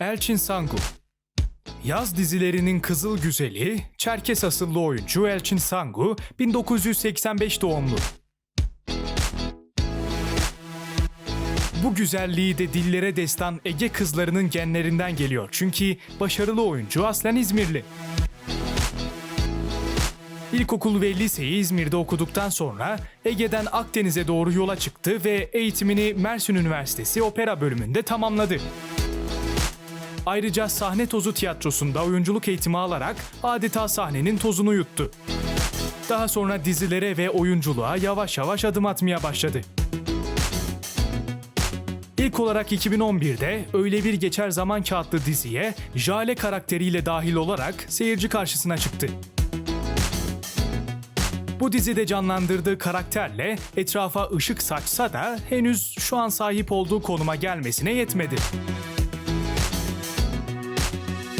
Elçin Sangu Yaz dizilerinin kızıl güzeli, Çerkes asıllı oyuncu Elçin Sangu, 1985 doğumlu. Bu güzelliği de dillere destan Ege kızlarının genlerinden geliyor. Çünkü başarılı oyuncu aslen İzmirli. İlkokul ve liseyi İzmir'de okuduktan sonra Ege'den Akdeniz'e doğru yola çıktı ve eğitimini Mersin Üniversitesi Opera bölümünde tamamladı. Ayrıca sahne tozu tiyatrosunda oyunculuk eğitimi alarak adeta sahnenin tozunu yuttu. Daha sonra dizilere ve oyunculuğa yavaş yavaş adım atmaya başladı. İlk olarak 2011'de Öyle Bir Geçer Zaman adlı diziye Jale karakteriyle dahil olarak seyirci karşısına çıktı. Bu dizide canlandırdığı karakterle etrafa ışık saçsa da henüz şu an sahip olduğu konuma gelmesine yetmedi.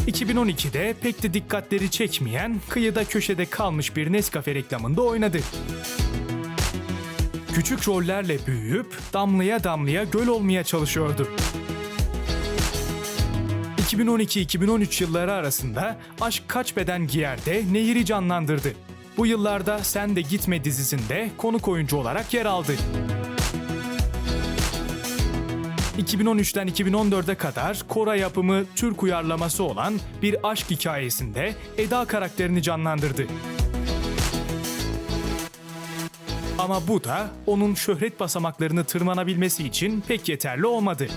2012'de pek de dikkatleri çekmeyen, kıyıda köşede kalmış bir Nescafe reklamında oynadı. Küçük rollerle büyüyüp damlaya damlaya göl olmaya çalışıyordu. 2012-2013 yılları arasında Aşk Kaç Beden Giyer'de Nehir'i canlandırdı. Bu yıllarda Sen de Gitme dizisinde konuk oyuncu olarak yer aldı. 2013'ten 2014'e kadar Kora yapımı Türk uyarlaması olan bir aşk hikayesinde Eda karakterini canlandırdı. Ama bu da onun şöhret basamaklarını tırmanabilmesi için pek yeterli olmadı.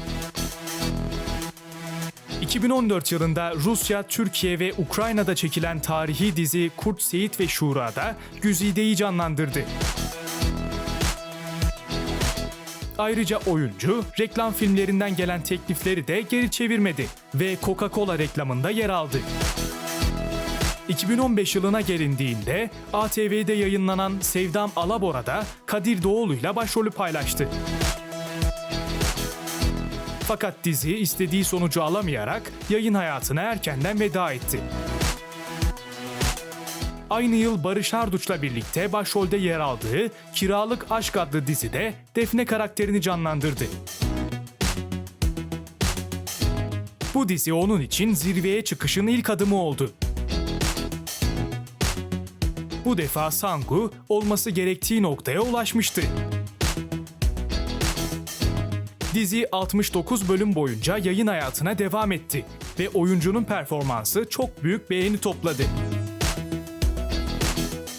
2014 yılında Rusya, Türkiye ve Ukrayna'da çekilen tarihi dizi Kurt Seyit ve Şura'da Güzide'yi canlandırdı. Ayrıca oyuncu reklam filmlerinden gelen teklifleri de geri çevirmedi ve Coca-Cola reklamında yer aldı. 2015 yılına gelindiğinde ATV'de yayınlanan Sevdam Alabora'da Kadir Doğulu'yla başrolü paylaştı. Fakat dizi istediği sonucu alamayarak yayın hayatına erkenden veda etti. Aynı yıl Barış Arduç'la birlikte başrolde yer aldığı Kiralık Aşk adlı dizide Defne karakterini canlandırdı. Bu dizi onun için zirveye çıkışın ilk adımı oldu. Bu defa Sangu olması gerektiği noktaya ulaşmıştı. Dizi 69 bölüm boyunca yayın hayatına devam etti ve oyuncunun performansı çok büyük beğeni topladı.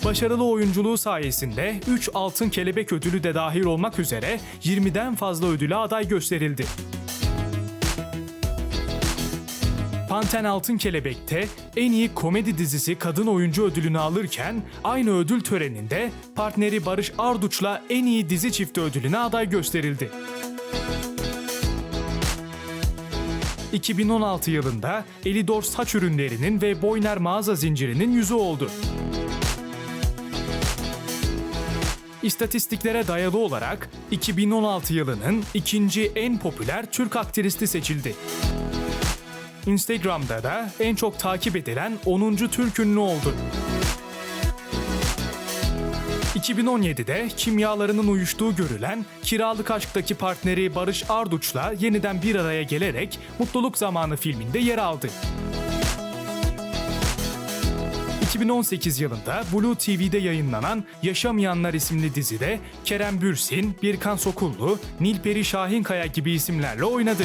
Başarılı oyunculuğu sayesinde 3 Altın Kelebek ödülü de dahil olmak üzere 20'den fazla ödüle aday gösterildi. Panten Altın Kelebek'te en iyi komedi dizisi kadın oyuncu ödülünü alırken aynı ödül töreninde partneri Barış Arduç'la en iyi dizi çifti ödülüne aday gösterildi. 2016 yılında Elidor saç ürünlerinin ve Boyner mağaza zincirinin yüzü oldu. İstatistiklere dayalı olarak 2016 yılının ikinci en popüler Türk aktristi seçildi. Instagram'da da en çok takip edilen 10. Türk ünlü oldu. 2017'de kimyalarının uyuştuğu görülen Kiralık Aşk'taki partneri Barış Arduç'la yeniden bir araya gelerek Mutluluk Zamanı filminde yer aldı. 2018 yılında Blue TV'de yayınlanan Yaşamayanlar isimli dizide Kerem Bürsin, Birkan Sokullu, Nilperi Şahinkaya gibi isimlerle oynadı.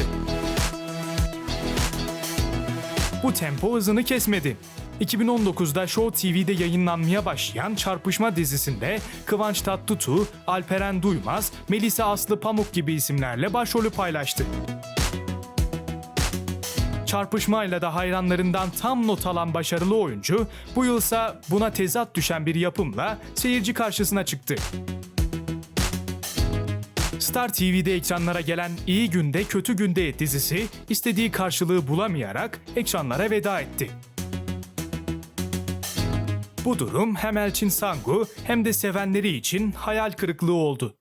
Bu tempo hızını kesmedi. 2019'da Show TV'de yayınlanmaya başlayan Çarpışma dizisinde Kıvanç Tatlıtuğ, Alperen Duymaz, Melisa Aslı Pamuk gibi isimlerle başrolü paylaştı. Çarpışmayla da hayranlarından tam not alan başarılı oyuncu, bu yılsa buna tezat düşen bir yapımla seyirci karşısına çıktı. Star TV'de ekranlara gelen İyi Günde Kötü Günde dizisi istediği karşılığı bulamayarak ekranlara veda etti. Bu durum hem Elçin Sangu hem de sevenleri için hayal kırıklığı oldu.